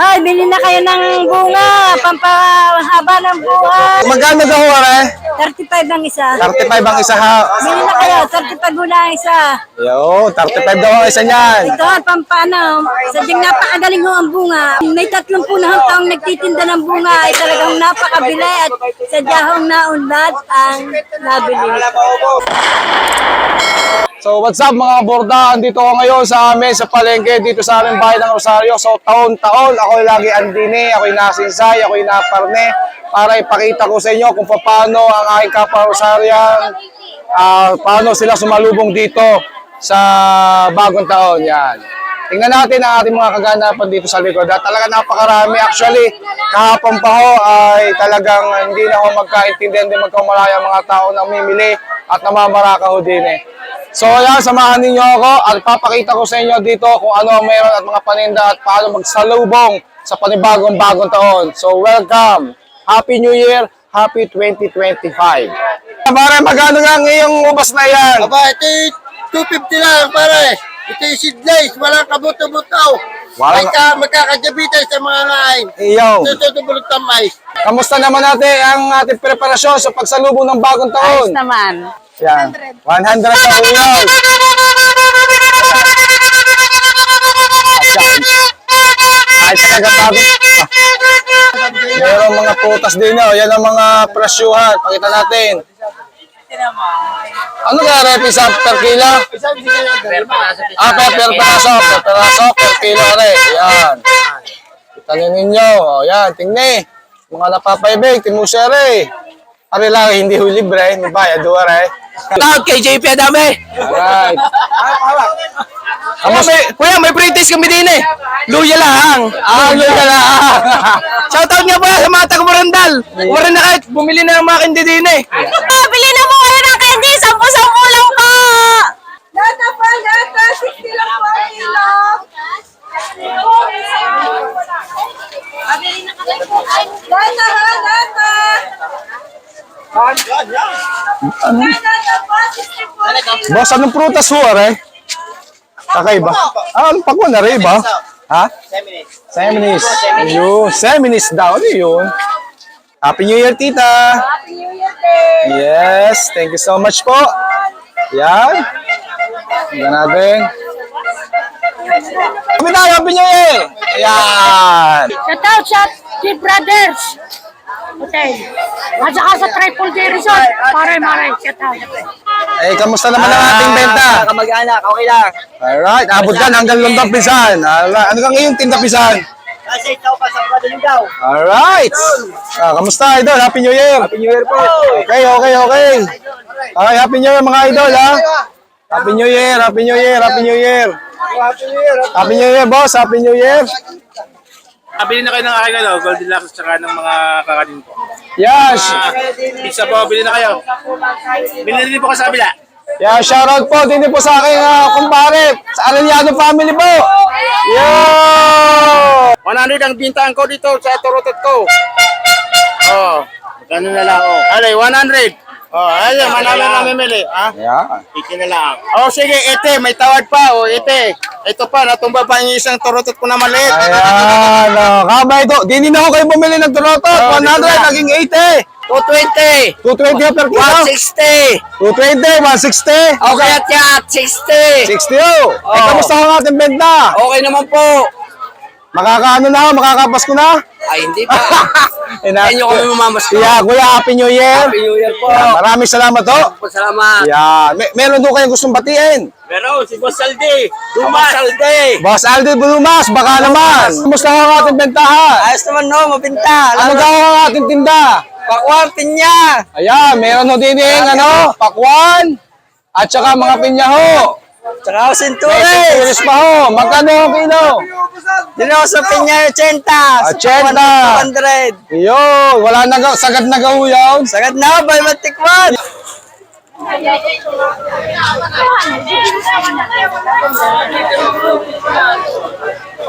Ay, bili na kayo ng bunga, pampahaba ng buhay. Magkano daw are? 35 ang isa. 35 ang isa ha. Bili na kayo, 35 muna ang isa. Yo, 35 daw ang isa niyan. Ito, pampano, sadyang napakagaling ho ang bunga. May tatlong punahang taong nagtitinda ng bunga ay talagang napakabili at sadya hong naunlad ang nabili. So what's up mga borda? Andito ako ngayon sa amin sa palengke dito sa aming bahay ng Rosario. So taon-taon ako lagi andine, ako nasinsay, ako naparne para ipakita ko sa inyo kung paano ang aking kapwa Rosarian, ah, paano sila sumalubong dito sa bagong taon. Yan. Tingnan natin ang ating mga kaganapan dito sa likod. At talaga napakarami. Actually, kahapon pa ho ay talagang hindi na ako magkaintindihan, hindi magkamalaya mga tao na umimili at namamaraka ho din eh. So ayan, samahan ninyo ako at papakita ko sa inyo dito kung ano ang meron at mga paninda at paano magsalubong sa panibagong bagong taon. So welcome! Happy New Year! Happy 2025! Pare, magkano nga ngayong ubas na yan? Aba, ito yung 250 lang, pare. Ito yung seedless, walang kabuto-buto. Walang- Ay ka, magkakajabitan sa mga lain. Iyo! Ito bulot tamay. Kamusta naman natin ang ating preparasyon sa pagsalubong ng bagong taon? naman. Yan. 100 na uyaw. Ay, talaga bagong. Ah. Meron mga putas din, oh. Yan ang mga presyuhan. Pakita natin. Ano kaya repi sa per kilo? Ah, per, per peraso. Per peraso, per kilo re. Yan. Kita nyo ninyo. O, yan. Tingnan. Mga napapaibig. Timusere. Ari lang, hindi ho libre. May bayad ho, re. Shout kay JP Adame. Alright. Kuya, may, kuya, may pre-taste kami din eh. Luya lang. Ah, yun ka na. Shout out nga pala sa mga taga Morandal. Mura na kahit bumili na ng mga kindi din eh. Ah, bili na po kayo ng candy, 10-10 lang po! Lata pa, lata, 60 lang po ang kilo. Lata ha, lata! Lata po, 60 po ang kilo. Boss, anong prutas ho, are? Kakaiba. Ah, anong pakwan na rin ba? Ha? Seminis. Yun. Seminis daw. Ano yun? Happy New Year, tita. Happy New Year Day! Yes. Thank you so much po. Yan. Tingnan natin. Happy na, Happy New Year. Yan. Shout out sa Team Brothers Hotel. At saka sa Triple J Resort. Pare, mare, shout out. Eh, kamusta naman ang ating benta? Kamag-anak, okay lang. Alright, abot yan hanggang London Pisan. Alright, ano kang iyong tinda Pisan? Kasi ikaw pa sa Padaling daw. Alright. Ah, kamusta idol? Happy New Year. Happy New Year po. Okay, okay, okay. Okay, Happy New Year mga idol ha. Happy New Year, Happy New Year, Happy New Year. Happy New Year, boss. Happy New Year. Ah, bili na kayo ng aking ano, Goldilocks tsaka ng mga kakanin ko. Yes. Ah, pizza po, bili na kayo. Bili na din po kayo sa kabila. Yeah, shoutout po din po sa aking uh, kumpare, sa Arellano family po. Yo! 100 ang bintahan ko dito sa Torotot ko. Oh, ganun na lang oh. Alay, 100. Oh, ayun, manalo na mamili. Ah, Yeah. iti na lang. Oh, sige, ite, may tawad pa. Oh, ite. Ito pa, natumba pa yung isang Torotot ko na maliit. Ayan, oh. Kaba ito. Di din ako kayo bumili ng turotot. Oh, 100, dito na. naging 80. 220. 220 per kilo. 160. 220, 160. Okay at yat, 60. 60 oh. Eh, kamusta ang ating benta? Okay naman po. Makakaano na ako, makakapasko na? Ay, hindi pa. Ina- Ayun kami mamamas ko. Yeah, Kuya, Happy New Year. Happy New Year po. Yeah, maraming salamat ho. Salamat. Yeah, may meron doon kayong gustong batiin. Pero si Boss Saldi, Dumas. Salde. Boss Aldi Bulumas, baka naman. Kamusta ang ating bentahan? Ayos naman no, mabinta. Ano daw ang ating tinda? Pakwan, pinya. Ayan, meron ho din yung ano, pakwan. At saka mga pinya ho. Tsaka May sintures. sinturis pa ho. Magkano ang kilo? Ako sa pinya 80. 80. 100. Yo, wala na ga- sagad na gahuyaw. Sagad na, bay matikman.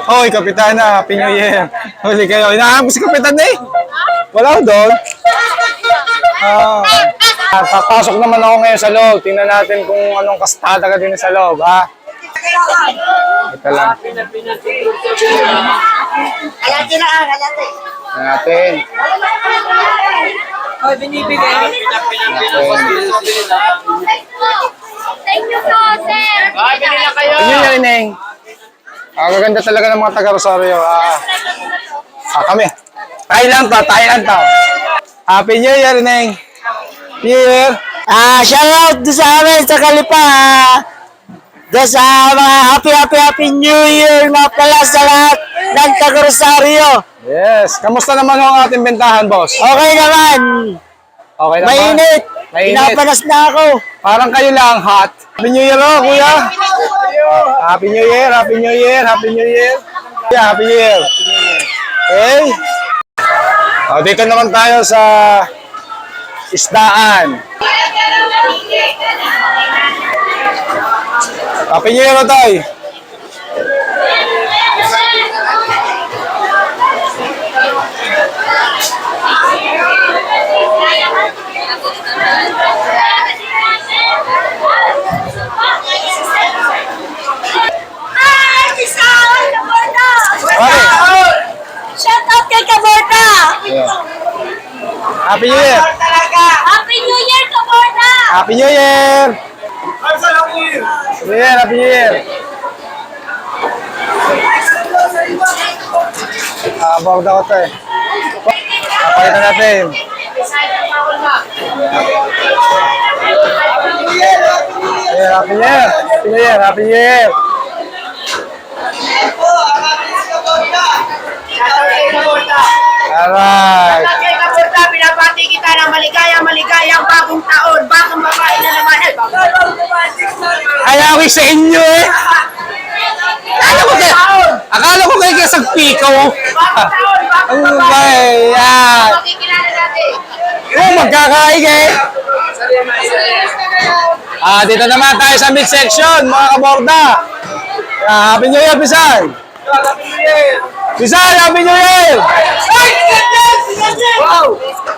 Hoy, Kapitana, Happy New Year. Huli kayo. Inahanap ko si Kapitan eh. Wala ko doon. Ah, ah, papasok naman ako ngayon sa loob. Tingnan natin kung anong kastada ka din sa loob, ha? Ito lang. Natin. Thank you po, sir. Yun yan, Neng. Ah, gaganda talaga ng mga taga Rosario. Ah, ah kami. To, tayo lang to. Happy New Year, Neng. New Year. Ah, shout out sa amin sa Kalipa. ah. Doon sa mga happy, happy, happy New Year na pala sa lahat ng taga Rosario. Yes. Kamusta naman ho ang ating bentahan, boss? Okay naman. Okay naman. Mainit. Mainit. Pinapanas na ako. Parang kayo lang, hot. Happy New Year, oh, kuya. Happy New Year, Happy New Year, Happy New Year. Yeah, Happy New Year. Okay. Oh, dito naman tayo sa isdaan. Shout out kay Kaborda! Happy New Year. Happy New Year. Happy New Year, Happy New Year. Ah, bawag ako to eh. Papakita natin. Yeah, Happy New Year. Happy New Year. Happy New Year. Alright. Pinapati kita ng maligaya, maligayang bagong taon, bagong babae na naman. Eh, bagong Ayawi sa inyo eh. Akala ko kayo, akala ko kayo kasag pikaw. Ang bay, yan. Oh, magkakaig eh. Ah, dito naman tayo sa midsection, mga kaborda. Ah, Happy New Year, Pisan. Pisan, Happy New Year!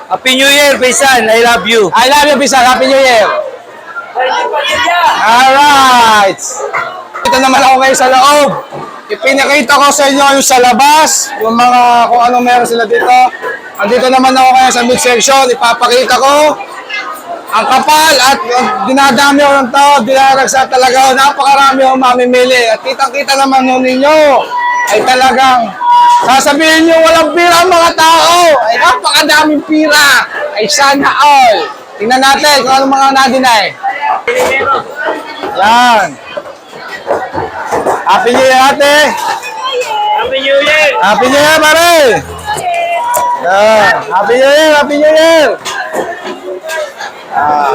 Happy New Year, Paisan. I love you. I love you, Pisan. Happy New Year! Alright! Dito naman ako ngayon sa loob. Ipinakita ko sa inyo yung sa labas, yung mga kung ano meron sila dito. Andito naman ako ngayon sa midsection. Ipapakita ko ang kapal at dinadami ako ng tao, dinaragsa talaga. Napakarami ako mamimili. At kitang-kita naman nun ninyo ay talagang sasabihin nyo walang pira ang mga tao. Ay napakadaming pira. Ay sana all. Tingnan natin kung ano mga na-deny. Yan. Happy New Year, ate. Happy New Year. Happy New Year, pare. Yan. Happy New Year, Happy New Year. Ah.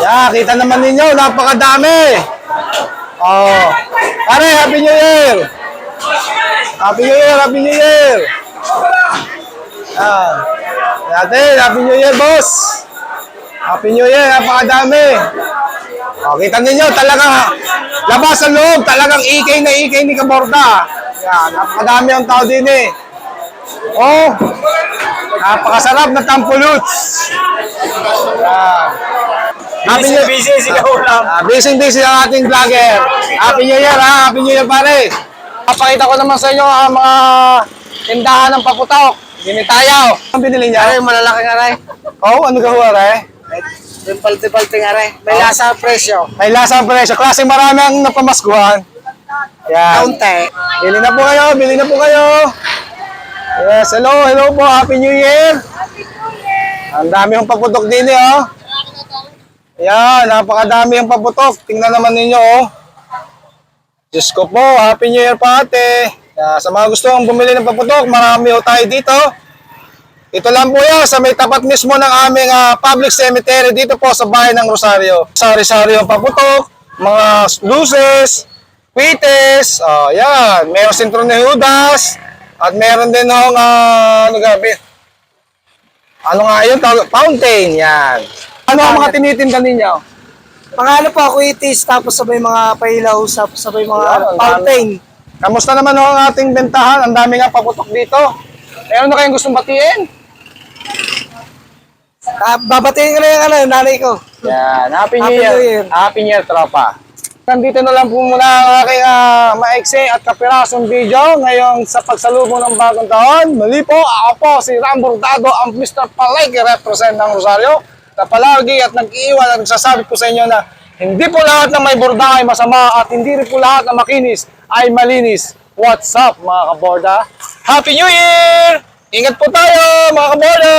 Yeah, kita naman ninyo, napakadami. Oh. Pare, Happy New Year. Happy New Year, Happy New Year. Ah. Natin, Happy New Year, boss. Happy New Year, napakadami. Oh, kita ninyo, talagang labas sa loob, talagang ikay na ikay ni Kaborda. Yan, napakadami ang tao din eh. Oh, napakasarap na tampuluts. Yan. Happy New Busy, busy. Ah, busy busy ang ating vlogger. Happy New Year ha, Happy New Year pare. Papakita ko naman sa inyo ang mga tindahan ng paputok. Ginitayaw. Ang binili niya? Ay, malalaking aray. Oh, ano ka huwag eh? Dimpal-dimpal aray. May Oh. lasa ang presyo. May lasa ang presyo. Klase marami ang napamaskuhan. Yan. Kaunti. Bili na po kayo, bili na po kayo. Yes, hello, hello po. Happy New Year. Ang dami yung paputok din eh, oh. Yan, napakadami yung paputok. Tingnan naman ninyo, oh. Diyos ko po, Happy New Year pa ate. Kaya sa mga gustong bumili ng paputok, marami ho tayo dito. Ito lang po yan, sa may tapat mismo ng aming ah, public cemetery dito po sa bahay ng Rosario. Sari-sari yung paputok, mga luces, Quites, oh, yan. Meron sentro ni Judas, at meron din ng, ano gabi, ano nga yun, fountain, yan. Ano ang mga tinitinda ninyo? Pangalo po, kuitis, tapos sabay mga pailaw, sab- sabay mga ang fountain. Kamusta naman ho ang ating bentahan? Ang dami nga paputok dito. Meron na kayong gustong batiin? Ah, babatiin ko na yung ano, nanay ko. Yan, Happy New Happy Year. New Year. Happy New Year, tropa. nandito na lang po muna ang aking ah, maikse at kapirasong video ngayong sa pagsalubong ng bagong taon. Muli po, ako po si Ram Bordado, ang Mr. Palengke represent ng Rosario na palagi at nag-iiwan at nagsasabi po sa inyo na hindi po lahat ng may borda ay masama at hindi rin po lahat na makinis ay malinis. What's up mga kaborda? Happy New Year! Ingat po tayo mga kaborda!